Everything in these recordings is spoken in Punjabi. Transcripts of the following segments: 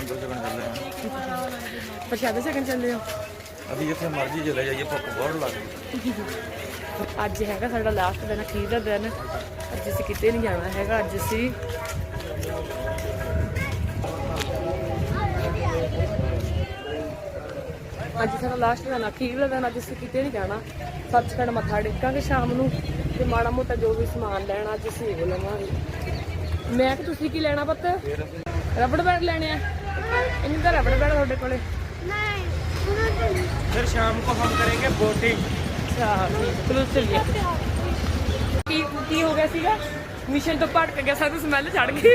ਲੰਗਰ ਛਕਣ ਚੱਲੇ ਹਾਂ ਪ੍ਰਸ਼ਾਦਾ ਛਕਣ ਚੱਲੇ ਹੋ? ਅਸੀਂ ਜਿੱਥੇ ਮਰਜ਼ੀ ਚਲੇ ਜਾਈਏ ਭੁੱਖ ਬਹੁਤ ਲੱਗਦੀ ਅੱਜ ਹੈਗਾ ਸਾਡਾ ਲਾਸਟ ਦਿਨ ਅਖੀਰ ਦਾ ਦਿਨ। ਅੱਜ ਅਸੀਂ ਕਿਤੇ ਨਹੀਂ ਜਾਣਾ ਹੈਗਾ ਅੱਜ ਅਸੀਂ ਅੱਜ ਸਾਡਾ ਲਾਸਟ ਦਿਨ ਅਖੀਰ ਦਾ ਦਿਨ ਅੱਜ ਅਸੀਂ ਕਿਤੇ ਨਹੀਂ ਜਾਣਾ। ਸੱਚਖੰਡ ਮੱਥਾ ਟੇਕਾਂਗੇ ਸ਼ਾਮ ਨੂੰ ਤੇ ਮਾੜਾ ਮੋਟਾ ਜੋ ਵੀ ਸਮਾਨ ਲੈਣਾ ਅੱਜ ਅਸੀਂ ਉਹ ਲਵਾਂਗੇ। ਮੈਂ ਕਿ ਤੁਸੀਂ ਕੀ ਲੈਣਾ ਪੁੱਤ? ਰਬੜ ਬੈਂਡ ਲੈਣੇ ਆ। ਇਹਨਾਂ ਦਾ ਰਬੜ ਬੈਂਡ ਤੁਹਾਡੇ ਕੋਲੇ। ਨਹੀਂ ਫਿਰ ਸ਼ਾਮ ਨੂੰ ਹਮ ਕਰਾਂਗੇ ਬੋਟਿੰਗ ਕੀ ਹੋ ਗਿਆ ਸੀਗਾ? ਮਿਸ਼ਨ ਤੋਂ ਭਟਕ ਗਿਆ ਸਾਨੂੰ ਸਮੈਲ ਚੜ ਗਈ।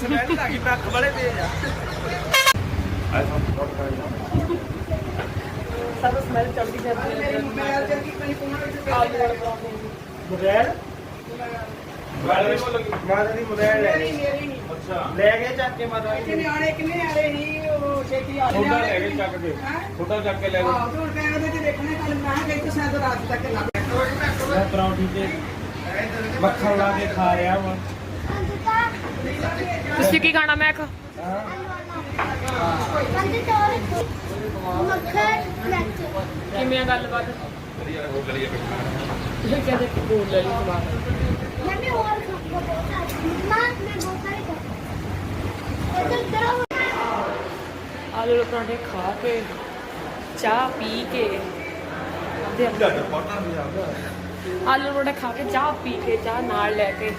ਸਮੈਲ ਲੱਗ ਗਈ। ਪੱਖ ਬੜੇ ਤੇਜ਼ ਆ ਮਾਤਾ ਤੁਸੀਂ ਕੀ ਖਾਣਾ ਮੈਂ ਖਾ ਕਿਵੇਂ ਆ ਗੱਲਬਾਤ? ਵਧੀਆ ਉਹ ਕਰੀਏ ਤੁਸੀਂ ਕਹਿੰਦੇ ਕਬੂਲ ਲੈ ਲਈ ਸਮਾਨ। आलू पराठे खा के चाह पी के। आलू पराठे खा के चाह पी के चाह नाल लेके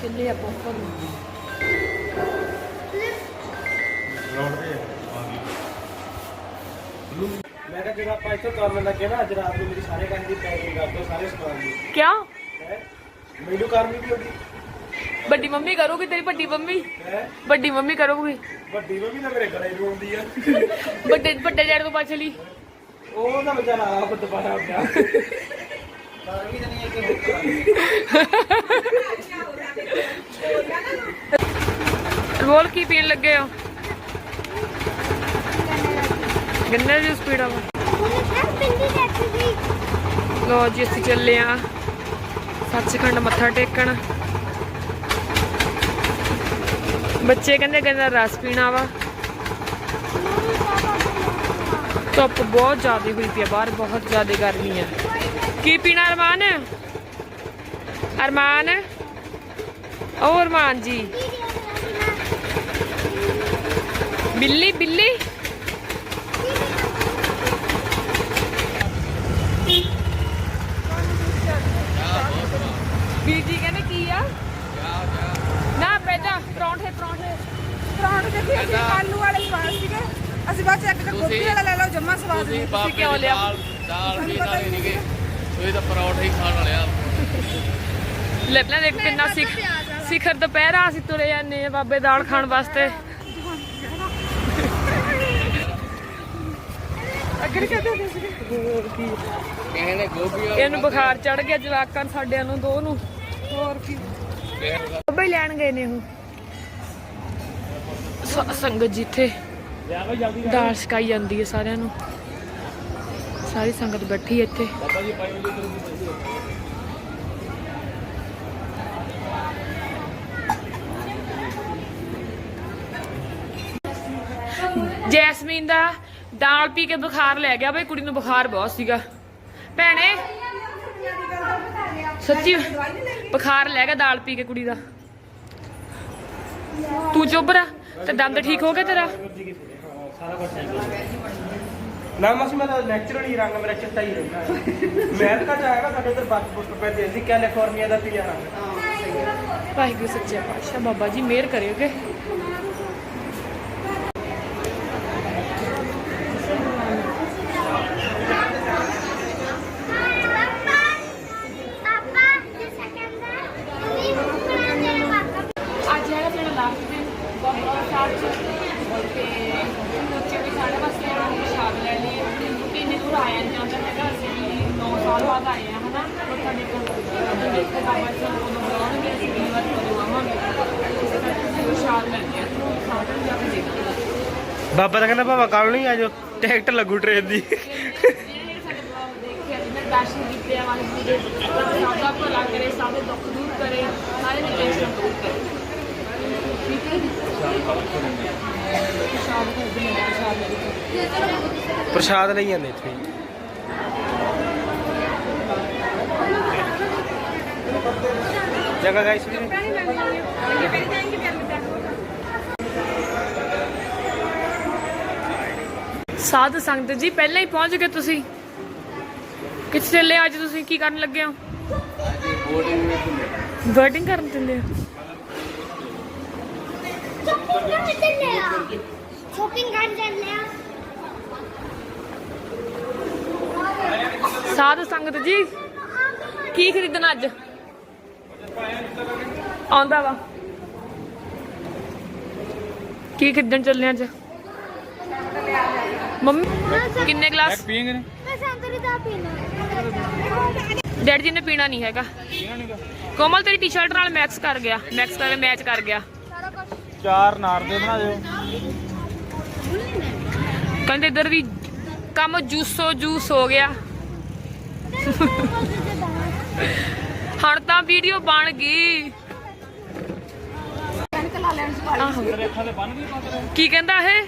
चले आप मैं जब आप इतना काम लगे ना रात में मेरी सारे काम की पैकिंग दो सारे सामान क्या? ਮੈਨੂੰ ਕਰਨੀ ਵੀ ਉਹਦੀ ਵੱਡੀ ਮੰਮੀ ਕਰੂਗੀ ਤੇਰੀ ਵੱਡੀ ਮੰਮੀ। ਵੱਡੀ ਮੰਮੀ ਕਰੂਗੀ। ਵੱਡੀ ਮੰਮੀ ਤਾਂ ਮੇਰੇ ਗਲੇ ਰੋਂਦੀ ਆ। ਵੱਡੇ ਵੱਡੇ ਡੈਡ ਤੋਂ ਪੁੱਛ ਲਈ। ਉਹ ਤਾਂ ਬਚਾਰਾ ਆਪ ਦੁਬਾਰਾ ਉੱਠਿਆ ਰੋਲ ਕੀ ਪੀਣ ਲੱਗੇ ਹੋ? ਗੰਨੇ ਦੀ ਸਪੀਡ ਆ। ਲੋ ਜੀ ਅਸੀਂ ਚੱਲੇ ਆ। ਸੱਚਖੰਡ ਮੱਥਾ ਟੇਕਣ। ਬੱਚੇ ਕਹਿੰਦੇ ਕਹਿੰਦਾ ਰਸ ਪੀਣਾ ਵਾ। ਧੁੱਪ ਬਹੁਤ ਜ਼ਿਆਦਾ ਹੋਈ ਪਈ ਆ, ਬਾਹਰ ਬਹੁਤ ਜ਼ਿਆਦਾ ਗਰਮੀ ਆ। ਕੀ ਪੀਣਾ ਅਰਮਾਨ? ਅਰਮਾਨ? ਉਹ ਅਰਮਾਨ ਜੀ। ਬਿੱਲੀ ਬਿੱਲੀ ਵੀਰ ਜੀ ਕਹਿੰਦੇ ਕੀ ਆ ਨਾ ਪਹਿਲਾਂ ਪਰੌਂਠੇ ਪਰੌਂਠੇ ਪਰਾਂਠੇ ਦੇਖੀ ਅਸੀਂ ਆਲੂ ਵਾਲੇ ਸਵਾਦ ਸੀਗੇ ਅਸੀਂ ਬਾਅਦ ਚ ਇੱਕ ਤਾਂ ਗੋਭੀ ਵਾਲਾ ਲੈ ਲਓ ਜੰਮਾ ਸਵਾਦ ਨਹੀਂ ਤੁਸੀਂ ਕਿਉਂ ਲਿਆ? ਦਾਲ ਵੀ ਨਾਲ ਨਹੀਂ ਗਏ ਸੋਏ ਤਾਂ ਪਰੌਂਠੇ ਹੀ ਖਾਣ ਵਾਲੇ ਆ। ਲੈ ਪਹਿਲਾਂ ਦੇਖ ਕਿੰਨਾ ਸਿਖ ਸਿਖਰ ਦੁਪਹਿਰਾ ਅਸੀਂ ਤੁਰੇ ਜਾਂਦੇ ਆ ਬਾਬੇ ਦਾਲ ਖਾਣ ਵਾਸਤੇ। ਅੱਗੇ ਕਹਿੰਦੇ ਗੋਭੀ ਇਹਨੂੰ ਬੁਖਾਰ ਚੜ ਗਿਆ ਜਵਾਕਾਂ ਨੂੰ ਸਾਡਿਆਂ ਨੂੰ ਦੋ ਨੂੰ। ਹੋਰ ਕੀ? ਬੱਬੇ ਲੈਣ ਗਏ ਨੇ ਉਹ। ਸੰਗਤ ਜਿੱਥੇ ਦਾਲ ਛਕਾਈ ਜਾਂਦੀ ਹੈ ਸਾਰਿਆਂ ਨੂੰ। ਸਾਰੀ ਸੰਗਤ ਬੈਠੀ ਹੈ ਇੱਥੇ। ਜੈਸਮੀਨ ਦਾ ਦਾਲ ਪੀ ਕੇ ਬੁਖਾਰ ਲੈ ਗਿਆ ਬਈ, ਕੁੜੀ ਨੂੰ ਬੁਖਾਰ ਬਹੁਤ ਸੀਗਾ। ਭੈਣੇ, ਸੱਚੀ ਬੁਖਾਰ ਲੈ ਗਿਆ ਦਾਲ ਪੀ ਕੇ ਕੁੜੀ ਦਾ। ਤੂੰ ਚੁੱਪ ਰਾ ਤੇ ਦੰਦ ਠੀਕ ਹੋ ਗਿਆ ਤੇਰਾ? ਸਾਰਾ ਕੁਝ ਨਾ ਮਸ ਮੇਰਾ ਨੈਚੁਰਲੀ ਰੰਗ ਮੇਰਾ ਚਿੱਟਾ ਹੀ ਰਹਿੰਦਾ ਹੈ। ਅਮਰੀਕਾ ਚ ਆਏਗਾ ਸਾਡੇ ਉਧਰ ਬੱਸ ਬੁੱਕ ਪੈਂਦੇ ਸੀ ਕੈਲੀਫੋਰਨੀਆ ਦਾ ਪੀਲਾ ਰੰਗ। ਵਾਹਿਗੁਰੂ ਸੱਚੇ ਪਾਤਸ਼ਾਹ ਬਾਬਾ ਜੀ ਮਿਹਰ ਕਰਿਓਗੇ ਅੱਜ ਹੈਗਾ ਸਾਡਾ ਲਾਸਟ ਦਿਨ ਗੁਰਦੁਆਰਾ ਸਾਹਿਬ ਚ ਤੇ ਬੱਚੇ ਵੀ ਸਾਡੇ ਵਾਸਤੇ ਉਹਨਾਂ ਨੂੰ ਪ੍ਰਸ਼ਾਦ ਲੈ ਲਈਏ ਕਿੰਨੇ ਦੂਰ ਆਇਆ ਨੀ ਜਾਂਦਾ ਹੈਗਾ ਅਸੀਂ ਵੀ 9 ਸਾਲ ਬਾਅਦ ਆਏ ਆ ਹਨਾ ਮੱਥਾ ਟੇਕਣ ਤੇ ਦੇਖੋ ਬਾਬਾ ਜੀ ਨੂੰ ਉਦੋਂ ਬੁਲਾਉਣਗੇ ਅਸੀਂ ਵੀ ਵਾਰ ਕਦੋਂ ਆਵਾਂਗੇ ਇਸੇ ਕਰਕੇ ਅਸੀਂ ਪ੍ਰਸ਼ਾਦ ਲੈ ਕੇ ਆਏ ਸਾਧਨ ਜਾ ਕੇ ਦੇਖਾਂਗੇ ਬਾਬਾ ਤਾਂ ਕਹਿੰਦਾ, ਭਾਵਾ ਕੱਲ ਨਹੀਂ ਆਜੋ ਟਿਕਟ ਲੱਗੂ ਟ੍ਰੇਨ ਦੀ। ਪ੍ਰਸ਼ਾਦ ਸਾਡੇ ਜਾਂਦੇ ਦੇਖਿਆ ਜਿਹਨੇ ਦਰਸ਼ਨ ਕੀਤੇ ਆ ਵਾਹਿਗੁਰੂ ਦੇ ਸਭ ਦਾ ਭਲਾ ਕਰੇ ਸਾਰੇ ਦੁੱਖ ਦੂਰ ਕਰੇ ਸਾਰੇ ਦੀ ਟੈਨਸ਼ਨ ਦੂਰ ਕਰੇ ਠੀਕ ਹੈ ਜੀ ਪ੍ਰਸ਼ਾਦ ਖਰੀਦ ਲੈਣਾ ਪ੍ਰਸ਼ਾਦ ਲੈ ਕੇ ਪ੍ਰਸ਼ਾਦ ਲਈ ਜਾਂਦੇ ਇੱਥੇ ਜਗ੍ਹਾ ਗਾਇਸ ਵੀਰੇ ਸਾਧ ਸੰਗਤ ਜੀ, ਪਹਿਲਾਂ ਹੀ ਪਹੁੰਚ ਗਏ ਤੁਸੀਂ। ਕਿੱਥੇ ਚੱਲੇ ਅੱਜ ਤੁਸੀਂ? ਕੀ ਕਰਨ ਲੱਗੇ ਹੋ? ਵਰਡਿੰਗ ਕਰਨ ਚੱਲੇ ਹੋ। ਸਾਧ ਸੰਗਤ ਜੀ, ਕੀ ਖਰੀਦਣਾ ਅੱਜ? ਆਉਂਦਾ ਵਾ। ਕੀ ਖਰੀਦਣ ਚੱਲੇ ਅੱਜ? ਮੰਮੀ ਕਿੰਨੇ ਗਲਾਸ? ਪੀਏਂਗੇ ਨੇ। ਮੈਂ ਸੰਤਰੀ ਦਾ ਪੀਣਾ। ਡੈਡ ਜੀ ਨੇ ਪੀਣਾ ਨਹੀਂ ਹੈਗਾ। ਕੋਮਲ ਤੇਰੀ ਟੀ-ਸ਼ਰਟ ਨਾਲ ਮੈਕਸ ਕਰ ਗਿਆ। ਮੈਕਸ ਕਰ ਮੈਚ ਕਰ ਗਿਆ। ਚਾਰ ਨਾਰ ਦੇ ਬਣਾ ਦਿਓ। ਕਹਿੰਦੇ ਇੱਧਰ ਵੀ ਕੰਮ ਜੂਸੋ ਜੂਸ ਹੋ ਗਿਆ। ਹੁਣ ਤਾਂ ਵੀਡੀਓ ਬਣ ਗਈ। ਕੀ ਕਹਿੰਦਾ ਇਹ।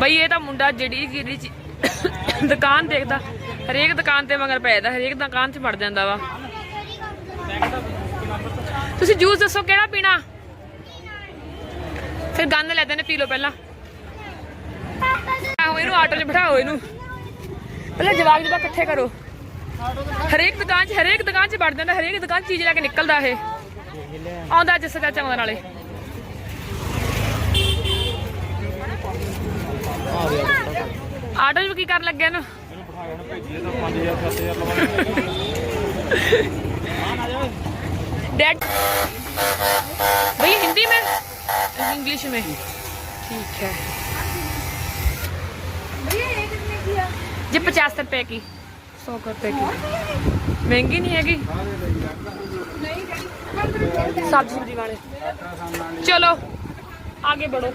ਬਈ ਇਹ ਤਾਂ ਮੁੰਡਾ ਜਿਹੜੀ ਜਿਹੜੀ ਦੁਕਾਨ ਦੇਖਦਾ, ਹਰੇਕ ਦੁਕਾਨ ਤੇ ਮਗਰ ਪੈਦਾ ਹਰੇਕ ਦੁਕਾਨ 'ਚ ਵੜ ਜਾਂਦਾ ਵਾ। ਤੁਸੀਂ ਜੂਸ ਦੱਸੋ ਕਿਹੜਾ ਪੀਣਾ? ਫਿਰ ਗੰਨ ਲੈ ਨੇ ਪੀ ਲਓ ਪਹਿਲਾਂ। ਆਹੋ ਇਹਨੂੰ, ਆਟੋ 'ਚ ਬਿਠਾਓ ਇਹਨੂੰ। ਪਹਿਲਾਂ ਜਵਾਬ ਜਵਾਬ ਇਕੱਠੇ ਕਰੋ। ਹਰੇਕ ਦੁਕਾਨ 'ਚ ਹਰੇਕ ਦੁਕਾਨ 'ਚ ਵੜ ਜਾਂਦਾ, ਹਰੇਕ ਦੁਕਾਨ ਚੀਜ਼ ਲੈ ਕੇ ਨਿਕਲਦਾ ਇਹ। ਆਉਂਦਾ ਜਿਸ ਚਾਚਾ ਆਉਂਦਾ ਨਾਲੇ ਆਟੋ 'ਚ ਕੀ ਕਰਨ ਲੱਗਿਆ ਇਹਨੂੰ डैड भैया हिंदी में इंग्लिश में ठीक है जी पचास रुपए की सौ रुपए की महंगी नहीं हैगी सब्जी सब्जी वाले चलो आगे बढ़ो